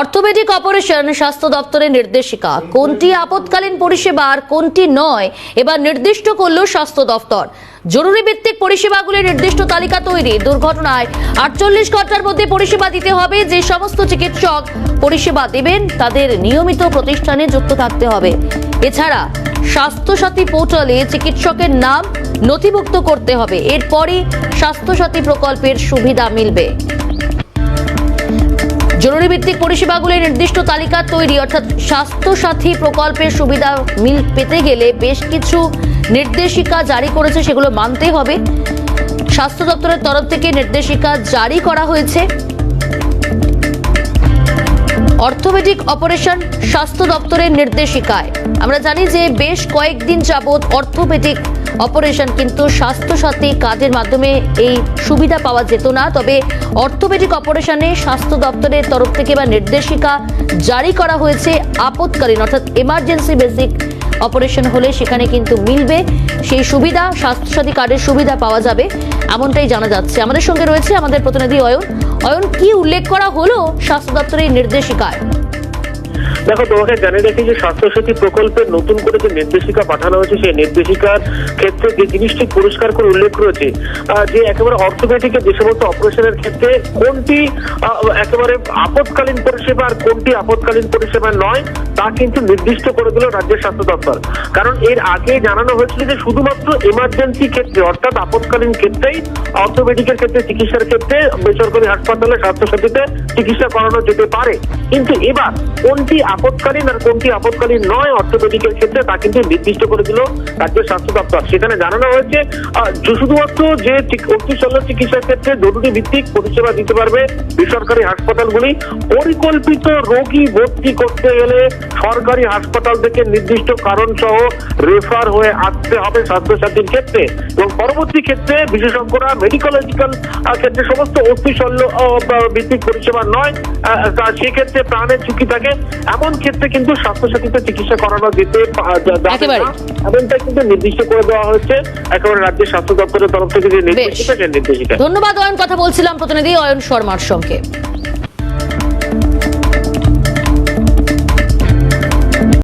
Orthopaedic operation, স্বাস্থ্য দপ্তরের নির্দেশিকা। কোনটি আপৎকালীন পরিষেবা আর কোনটি নয়, এবার নির্দিষ্ট করল স্বাস্থ্য দপ্তর। জরুরি ভিত্তিক পরিষেবাগুলির নির্দিষ্ট তালিকা তৈরি। দুর্ঘটনায় আটচল্লিশ ঘণ্টার মধ্যে পরিষেবা দিতে হবে। যে সমস্ত চিকিৎসক পরিষেবা দেবেন, তাদের নিয়মিত প্রতিষ্ঠানে যুক্ত থাকতে হবে। এছাড়া স্বাস্থ্যসাথী পোর্টালে চিকিৎসকের নাম নথিভুক্ত করতে হবে। এরপরই স্বাস্থ্যসাথী প্রকল্পের সুবিধা মিলবে। জরুরি ভিত্তিক পরিষেবাগুলির নির্দিষ্ট তালিকা তৈরি, অর্থাৎ স্বাস্থ্যসাথী প্রকল্পের সুবিধা মিল পেতে গেলে বেশ কিছু নির্দেশিকা জারি করেছে, সেগুলো মানতে হবে। স্বাস্থ্য দপ্তরের তরফ থেকে নির্দেশিকা জারি করা হয়েছে। অর্থোপেডিক অপারেশন স্বাস্থ্য দপ্তরের নির্দেশিকায়। আমরা জানি যে বেশ কয়েকদিন যাবৎ অর্থোপেডিক অপারেশন, কিন্তু স্বাস্থ্যসাথী কাজের মাধ্যমে এই সুবিধা পাওয়া যেত না। তবে অর্থোপেডিক অপারেশনে স্বাস্থ্য দপ্তরের তরফ থেকে বা নির্দেশিকা জারি করা হয়েছে আপৎকালীন অর্থাৎ এমার্জেন্সি বেসিক অপারেশন হলে সেখানে কিন্তু মিলবে। সেই সুবিধা, স্বাস্থ্যসাথী কার্ডের সুবিধা পাওয়া যাবে, এমনটাই জানা যাচ্ছে। আমাদের সঙ্গে রয়েছে আমাদের প্রতিনিধি অয়ন। অয়ন, কি উল্লেখ করা হলো স্বাস্থ্য দপ্তরের নির্দেশিকায়? দেখো, তোমাকে জানিয়ে রাখি যে স্বাস্থ্যসাথী প্রকল্পের নতুন করে যে নির্দেশিকা পাঠানো হয়েছে, সেই নির্দেশিকার ক্ষেত্রে যে জিনিসটি পরিষ্কার করে উল্লেখ রয়েছে যে একেবারে অর্থোপেডিকের যে সমস্ত অপারেশনের ক্ষেত্রে কোনটি একেবারে আপৎকালীন পরিষেবা আর কোনটি আপৎকালীন পরিষেবা নয়, তা কিন্তু নির্দিষ্ট করে দিল রাজ্যের স্বাস্থ্য দপ্তর। কারণ এর আগে জানানো হয়েছিল যে শুধুমাত্র এমার্জেন্সি ক্ষেত্রে, অর্থাৎ আপৎকালীন ক্ষেত্রেই অর্থোপেডিকের ক্ষেত্রে, চিকিৎসার ক্ষেত্রে বেসরকারি হাসপাতালে স্বাস্থ্যসাথীতে চিকিৎসা করানো যেতে পারে। কিন্তু এবার কোনটি আপৎকালীন আর কোনটি আপৎকালীন নয় অর্থোপেডিকের ক্ষেত্রে, তা কিন্তু নির্দিষ্ট করে দিল রাজ্যের স্বাস্থ্য দপ্তর। সেখানে জানানো হয়েছে শুধুমাত্র যে অতি শল্য চিকিৎসার ক্ষেত্রে জরুরি ভিত্তিক পরিষেবা দিতে পারবে বেসরকারি হাসপাতালগুলি, পরিকল্পিত রোগী ভর্তি করতে গেলে সরকারি হাসপাতাল থেকে নির্দিষ্ট কারণ সহ রেফার হয়ে আসতে হবে স্বাস্থ্যসাথীর ক্ষেত্রে। এবং পরবর্তী ক্ষেত্রে বিশেষজ্ঞরা মেডিকোলজিক্যাল ক্ষেত্রে সমস্ত অতি শল্য ভিত্তিক পরিষেবা নয় সেক্ষেত্রে প্রাণের ঝুঁকি থাকে। এমন ক্ষেত্রে কিন্তু স্বাস্থ্যসাথীতে চিকিৎসা করানো যেতে এমনটা কিন্তু নির্দিষ্ট করে দেওয়া হয়েছে। একেবারে রাজ্যের স্বাস্থ্য দপ্তরের তরফ থেকে যে নির্দেশিকা সেই নির্দেশিকা ধন্যবাদ অয়ন। কথা বলছিলাম প্রতিনিধি অয়ন শর্মার সঙ্গে।